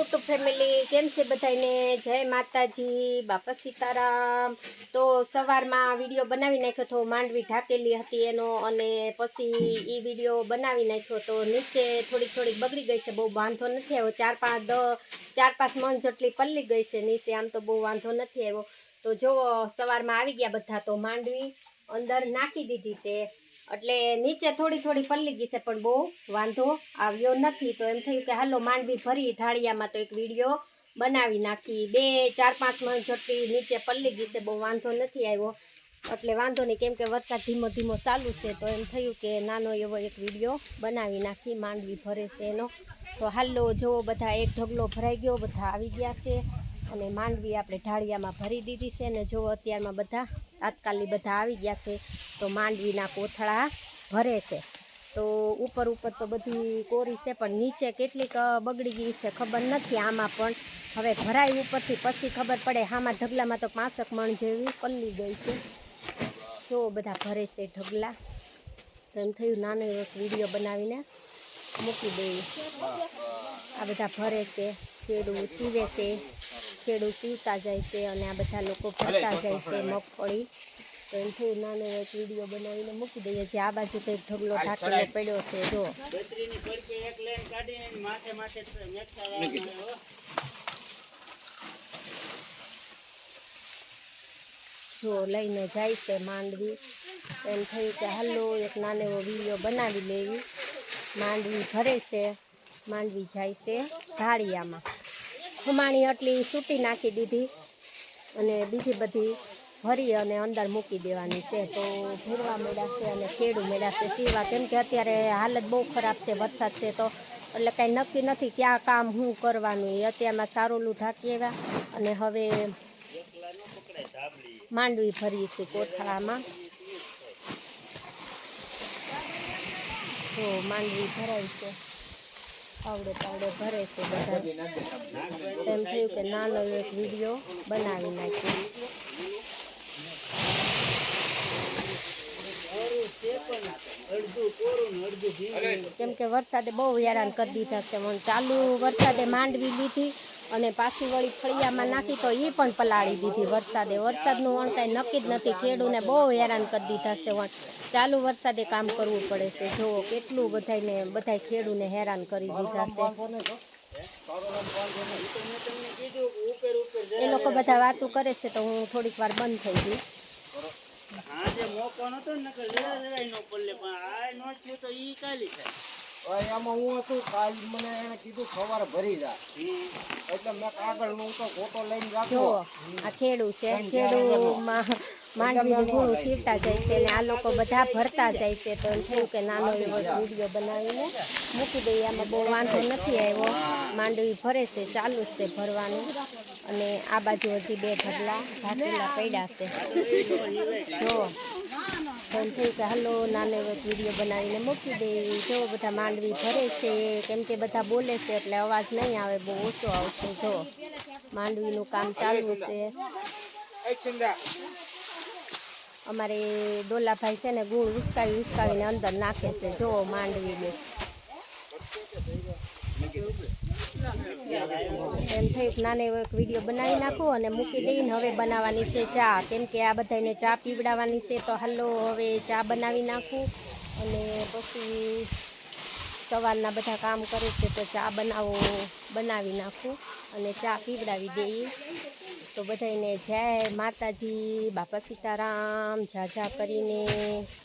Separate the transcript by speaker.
Speaker 1: YouTube family કેમ છે બધાને જય માતાજી, બાપા સીતારામ. તો સવારમાં વીડિયો બનાવી નાખ્યો તો માંડવી ઢાકેલી હતી એનો અને પછી એ વીડિયો બનાવી નાખ્યો તો નીચે થોડીક થોડીક બગડી ગઈ છે, બહુ વાંધો નથી આવ્યો. ચાર પાંચ દ, ચાર પાંચ મણ જેટલી પલ્લી ગઈ છે, નીચે આમ તો બહુ વાંધો નથી આવ્યો. તો જો સવારમાં આવી ગયા બધા તો માંડવી અંદર નાખી દીધી છે. એટલે નીચે થોડી થોડી પલ્લી ગઈ છે, પણ બહુ વાંધો આવ્યો નથી. તો એમ થયું કે હાલો, માંડવી ભરી ઢાળિયામાં તો એક વીડિયો બનાવી નાખી. બે, ચાર, પાંચ મણ જેટલી નીચે પલ્લી ગઈ છે, બહુ વાંધો નથી આવ્યો. એટલે વાંધો નહીં, કેમ કે વરસાદ ધીમો ધીમો ચાલુ છે, તો એમ થયું કે નાનો એવો એક વીડિયો બનાવી નાખી, માંડવી ભરે છે એનો. તો હાલો જોવો બધા એક ઢગલો ભરાઈ ગયો, બધા આવી ગયા છે. અને માંડવી આપણે ઢાળિયામાં ભરી દીધી છે અને જો અત્યારમાં બધા તાત્કાલિક બધા આવી ગયા છે, તો માંડવીના કોથળા ભરે છે. તો ઉપર ઉપર તો બધી કોરી છે, પણ નીચે કેટલીક બગડી ગઈ છે, ખબર નથી આમાં પણ. હવે ભરાય ઉપરથી પછી ખબર પડે આમાં ઢગલામાં તો પાંસઠ મણ જેવી પલ્લી ગઈ છે. જો બધા ભરે છે ઢગલા. તો એમ થયું નાનો એવો વીડિયો બનાવીને મૂકી દઈએ. આ બધા ભરે છે, ખેડૂત ચીવે છે. ખેડૂ સીવતા જાય છે અને આ બધા લોકો ભરતા જાય છે મગફળી. તો એમ થયું નાનો એવો એક વીડિયો બનાવીને મૂકી દઈએ જે આ બાજુ કંઈક ઢગલો ઢાકેલો પડ્યો છે જો.
Speaker 2: બેટરીની પડકી એક લાઈન કાઢીને માથે માથે મેકતા રહેવાનું હોય, હો.
Speaker 1: જો લઈને જાય છે માંડવી. એમ થયું કે હાલો એક નાનો એવો વીડિયો બનાવી લેવી. માંડવી ભરે છે. માંડવી જાય છે ઢાળિયામાં ખમાણી આટલી સૂટી નાખી દીધી અને બીજી બધી ભરી અને અંદર મૂકી દેવાની છે. તો ભરવા મળ્યા છે અને ખેડું મળ્યા છે. સીવા કેમ કે અત્યારે હાલત બહુ ખરાબ છે, વરસાદ છે તો એટલે કાંઈ નક્કી નથી ક્યાં કામ શું કરવાનું. એ અત્યારમાં સારોલું ઢાંકી આવ્યા અને હવે માંડવી ભરી છે કોથળામાં. તો માંડવી ભરાય છે. પાવડે પાવડે ભરે છે બધા. એમ થયું કે નાનો એક વીડિયો બનાવી નાખ્યો કેમ કે વરસાદે બહુ હેરાન કરી દીધા છે. ચાલુ વરસાદે માંડવી લીધી. અને પાછી વળી ફળિયામાં નાખી તો એ પણ પલાળી દીધી. વરસાદે, વરસાદનું વણ કાંઈ નક્કી જ નથી. ખેડૂને બહુ હેરાન કરી દીધા છે વણ. ચાલુ વરસાદે કામ કરવું પડે છે. જુઓ કેટલું બધાને બધા ખેડૂને હેરાન કરી દીધા છે. એ લોકો બધા વાતો કરે છે તો હું થોડીક વાર બંધ થઈ ગઈ.
Speaker 2: હા જે મોકો નતો નકર લેરા જરાય નો પલ્લે. પણ આ નો થયું તો ઈ કાલી થાય.
Speaker 3: એમાં હું હતું કાલ મને એને કીધું સવારે ભરી જા. એટલે મેં કાગળનું તો ફોટો લઈને રાખો.
Speaker 1: આ ખેડૂ છે ખેડૂમાં માંડવીનું સીવતા જાય છે અને આ લોકો બધા ભરતા જાય છે તો એમ થયું કે નાનો એવો વીડિયો બનાવીને મૂકી દઈએ. આમાં બહુ વાંધો નથી આવ્યો. માંડવી ભરે છે ચાલુ જ છે ભરવાનું. અને આ બાજુ હજી બે ઢગલા ઢાકેલા પડ્યા છે. જો એમ થયું કે હાલો નાનો એવો વીડિયો બનાવીને મૂકી દઈએ જો બધા માંડવી ભરે છે કેમ કે બધા બોલે છે એટલે અવાજ નહીં આવે બહુ ઓછો આવશે જો. માંડવીનું કામ ચાલુ છે. અમારે ડોલાભાઈ છે ને ગુણ ઉસકાવી ઉસકાવીને અંદર નાખે છે જો માંડવીને. એમ થયું કે નાનો એક વીડિયો બનાવી નાખું અને મૂકી દઈને હવે બનાવવાની છે ચા. કેમ કે આ બધાને ચા પીવડાવવાની છે, તો હાલો હવે ચા બનાવી નાખું અને પછી સવારના બધા કામ કરે છે, તો ચા બનાવો, બનાવી નાખું અને ચા પીવડાવી દઈએ તો બધાને જય માતાજી, બાપા સીતારામ, ઝાઝા કરીને.